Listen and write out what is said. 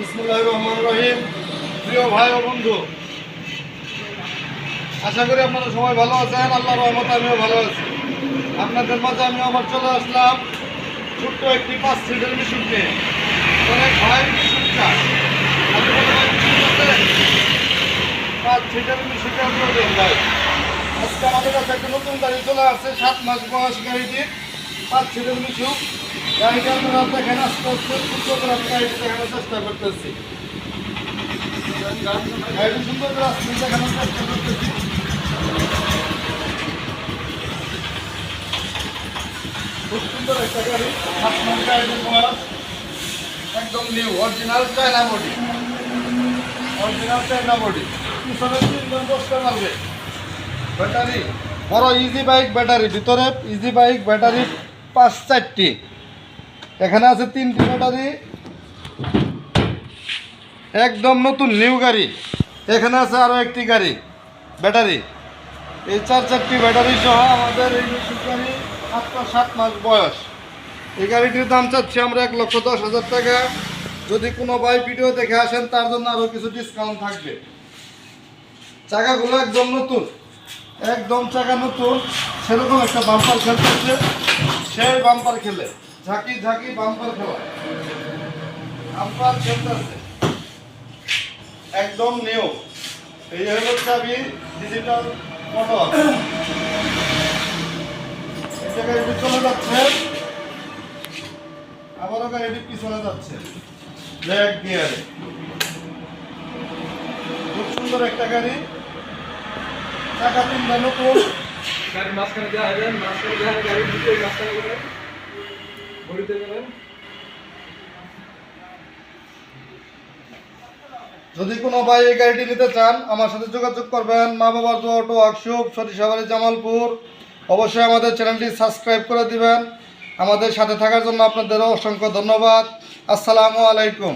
বিসমুল্লাহ রহমান রহিম। প্রিয় ভাই ও বন্ধু, আশা করি আপনারা সবাই ভালো আছেন আল্লাহ রহমত আমিও ভালো আছি। আপনাদের মাঝে আমি আবার চলে আসলাম ছোট্ট একটি পাঁচ সিটের মিশুক নিয়ে। অনেক ভাই আছে? পাঁচ সিটের প্রয়োজন ভাই। আজকে আমাদের কাছে একটা নতুন গাড়ি চলে আসছে, সাত মাস বয়স গাড়িটি। পাঁচ সিটের মিশুক গাড়িটা আপনারা দেখেন আস্তে আস্তে সুন্দর চেষ্টা করতেছি। সুন্দর চেষ্টা করতেছি। খুব সুন্দর একটা একদম new original China body original China body battery বড় ইজি বাইক ব্যাটারি ভিতরে ইজি বাইক ব্যাটারি পাঁচ চারটি। এখানে আছে তিনটি ব্যাটারি একদম নতুন, নিউ গাড়ি। এখানে আছে আরও একটি গাড়ি, ব্যাটারি। এই চার চারটি ব্যাটারি সহ আমাদের এই গাড়ি মাত্র সাত মাস বয়স। এই গাড়িটির দাম চাচ্ছি আমরা এক লক্ষ দশ হাজার টাকা। যদি কোনো ভাই ভিডিও দেখে আসেন, তার জন্য আরও কিছু ডিসকাউন্ট থাকবে। চাকাগুলো একদম নতুন, একদম চাকা নতুন। সেরকম একটা বাম্পার খেলতেছে, সেই বাম্পার খেলে। ঝাঁকি ঝাঁকি, বাম্পার খেলতেছে একদম নিউ। এই হলো চাবি ডিজিটাল মোটর পিছনে যাচ্ছে। গিয়ারে খুব সুন্দর একটা গাড়ি। চাকা তিনটা নতুন। গাড়ির মাঝখানে দেওয়া যাবেন মাঝখানে দেওয়া গাড়ি মাঝখানে যাবেন যদি কোনো ভাই এই গাড়িটি নিতে চান, আমার সাথে যোগাযোগ করবেন। মা বাবার তো অটো, ওয়ার্কশপ সরিষাবাড়ি জামালপুর। অবশ্যই আমাদের চ্যানেলটি সাবস্ক্রাইব করে দিবেন। আমাদের সাথে থাকার জন্য আপনাদেরও অসংখ্য ধন্যবাদ। আসসালামু আলাইকুম।